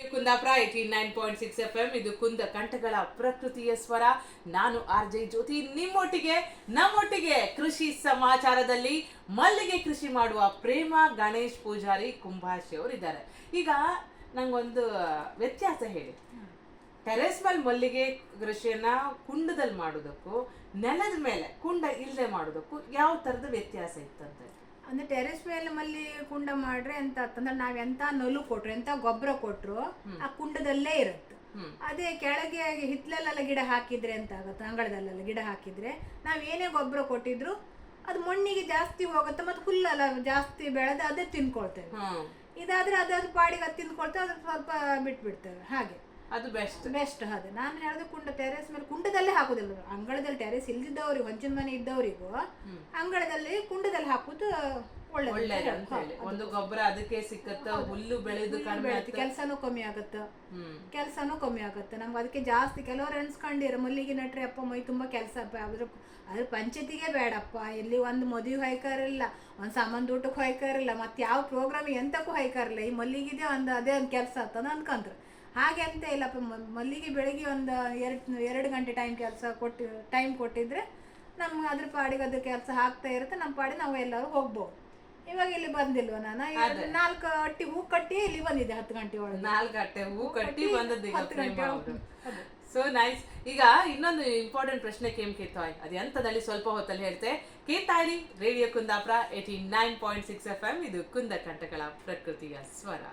Kundapura eighty nine point six FM M ಇದು ಕುಂದ ಕಂಠಗಳ ಪ್ರಕೃತಿಯ ಸ್ವರ. ನಾನು ಆರ್ ಜೆ ಜ್ಯೋತಿ. ನಿಮ್ಮೊಟ್ಟಿಗೆ, ನಮ್ಮೊಟ್ಟಿಗೆ ಕೃಷಿ ಸಮಾಚಾರದಲ್ಲಿ ಮಲ್ಲಿಗೆ ಕೃಷಿ ಮಾಡುವ ಪ್ರೇಮ ಗಣೇಶ್ ಪೂಜಾರಿ ಕುಂಭಾಶಿ ಅವರು ಇದ್ದಾರೆ ಈಗ ನಂಗೊಂದು ವ್ಯತ್ಯಾಸ ಹೇಳಿ. ಟೆರೆಸ್ ಮೇಲೆ ಮಲ್ಲಿಗೆ ಕೃಷಿಯನ್ನ ಕುಂಡದಲ್ಲಿ ಮಾಡೋದಕ್ಕೂ ನೆಲದ ಮೇಲೆ ಕುಂಡ ಇಲ್ಲದೆ ಮಾಡೋದಕ್ಕೂ ಯಾವ ಥರದ ವ್ಯತ್ಯಾಸ ಇತ್ತಂತೆ? ಅಂದ್ರೆ ಟೆರೆಸ್ ಮೇಲೆ ಮಲ್ಲಿ ಕುಂಡ ಮಾಡ್ರೆ ಎಂತ ಅಂತಂದ್ರೆ ನಾವ್ ಎಂತ ನಲು ಕೊಟ್ರು ಎಂತ ಗೊಬ್ಬರ ಕೊಟ್ರು ಆ ಕುಂಡದಲ್ಲೇ ಇರುತ್ತೆ. ಅದೇ ಕೆಳಗೆ ಹಿತ್ಲಲ್ಲೆಲ್ಲ ಗಿಡ ಹಾಕಿದ್ರೆ ಅಂತ ಆಗುತ್ತೆ? ಅಂಗಳದಲ್ಲೆಲ್ಲ ಗಿಡ ಹಾಕಿದ್ರೆ ನಾವ್ ಏನೇ ಗೊಬ್ಬರ ಕೊಟ್ಟಿದ್ರು ಅದು ಮಣ್ಣಿಗೆ ಜಾಸ್ತಿ ಹೋಗುತ್ತೆ ಮತ್ತೆ ಹುಲ್ಲೆಲ್ಲ ಜಾಸ್ತಿ ಬೆಳೆದು ಅದೇ ತಿನ್ಕೊಳ್ತೇವೆ. ಇದಾದ್ರೆ ಅದಾದ್ರು ಪಾಡಿಗೆ ಅದು ತಿಂದ್ಕೊಳ್ತೇವೆ ಅದ್ರ ಸ್ವಲ್ಪ ಬಿಟ್ಬಿಡ್ತೇವೆ. ಹಾಗೆ. ಅದು ಬೆಸ್ಟ್ ಬೆಸ್ಟ್ ಅದೇ ನಾನು ಹೇಳಿದ ಕುಂಡ ಟೆರೆಸ್ ಮೇಲೆ ಕುಂಡದಲ್ಲೇ ಹಾಕುದಿಲ್ಲ ಅಂಗಳದಲ್ಲಿ ಟೆರೆಸ್ ಇಲ್ದಿದ್ದವ್ರಿಗೆ ಹೊಂಚಿನ ಮನೆ ಇದ್ದವರಿಗೂ ಅಂಗಳದಲ್ಲಿ ಕುಂಡದಲ್ಲಿ ಹಾಕುದು ಒಳ್ಳೆ ಒಳ್ಳೇದು ಒಂದು ಗೊಬ್ಬರ ಅದಕ್ಕೆ ಸಿಕ್ಕತ್ತ ಹುಲ್ಲು ಬೆಳೆದು ಕೆಲಸನೂ ಕಮ್ಮಿ ಆಗುತ್ತೆ. ಕೆಲಸನೂ ಕಮ್ಮಿ ಆಗುತ್ತೆ. ನಮ್ಗೆ ಅದಕ್ಕೆ ಜಾಸ್ತಿ ಕೆಲವರು ಎಣ್ಸ್ಕೊಂಡಿರ ಮಲ್ಲಿಗೆ ನಟ್ರೆ ಅಪ್ಪ ಮೈ ತುಂಬಾ ಕೆಲಸ ಅದ್ರ ಅದ್ರ ಪಂಚಾಯತಿಗೆ ಬೇಡಪ್ಪ. ಎಲ್ಲಿ ಒಂದು ಮದುವೆ ಹೊಯ್ಕಾರಿಲ್ಲ ಒಂದು ಸಾಮಾನು ಊಟಕ್ಕೆ ಹೊಯ್ಕಾರಿಲ್ಲ ಮತ್ತೆ ಯಾವ ಪ್ರೋಗ್ರಾಮ್ ಎಂತಕ್ಕೂ ಹೊಯ್ಕಾರಿಲ್ಲ. ಈ ಮಲ್ಲಿಗಿದೆ ಒಂದು ಅದೇ ಒಂದು ಕೆಲಸ ಅಂತಂದು ಅನ್ಕೊಂಡ್ರು. ಹಾಗೆ ಅಂತ ಇಲ್ಲಪ್ಪ ಮಲ್ಲಿಗೆ ಬೆಳಿಗ್ಗೆ ಒಂದು ಎರಡು ಎರಡು ಗಂಟೆ ಟೈಮ್ ಕೆಲಸ ಕೊಟ್ಟು ಟೈಮ್ ಕೊಟ್ಟಿದ್ರೆ ನಮ್ಗೆ ಅದ್ರ ಪಾಡಿಗೆ ಅದ್ರ ಕೆಲಸ ಹಾಕ್ತಾ ಇರುತ್ತೆ ನಮ್ಮ ಪಾಡಿಗೆ ನಾವು ಎಲ್ಲರೂ ಹೋಗ್ಬೋದು. ಇವಾಗ ಇಲ್ಲಿ ಬಂದಿಲ್ವ ನಾನು? ನಾಲ್ಕು ಅಟ್ಟಿ ಹೂ ಕಟ್ಟಿ ಇಲ್ಲಿ ಬಂದಿದೆ ಹತ್ತು ಗಂಟೆ ಒಳಗೆ. ನಾಲ್ಕು ಗಂಟೆ ಹೂ ಕಟ್ಟಿ ಬಂದದ್ದು ಹತ್ತು ಗಂಟೆ ಸೊ ನೈಸ್ ಈಗ ಇನ್ನೊಂದು ಇಂಪಾರ್ಟೆಂಟ್ ಪ್ರಶ್ನೆ ಕೇಮ್ ಕೇತಾಯ್ ಅದು ಎಂತದಲ್ಲಿ ಸ್ವಲ್ಪ ಹೊತ್ತಲ್ಲಿ ಹೇಳ್ತೆ. ಕೇತಾಯಿ radio Kundapura eighty nine point six FM M ಇದು ಕುಂದ ಕಂಠಗಳ ಪ್ರಕೃತಿಯ ಸ್ವರ.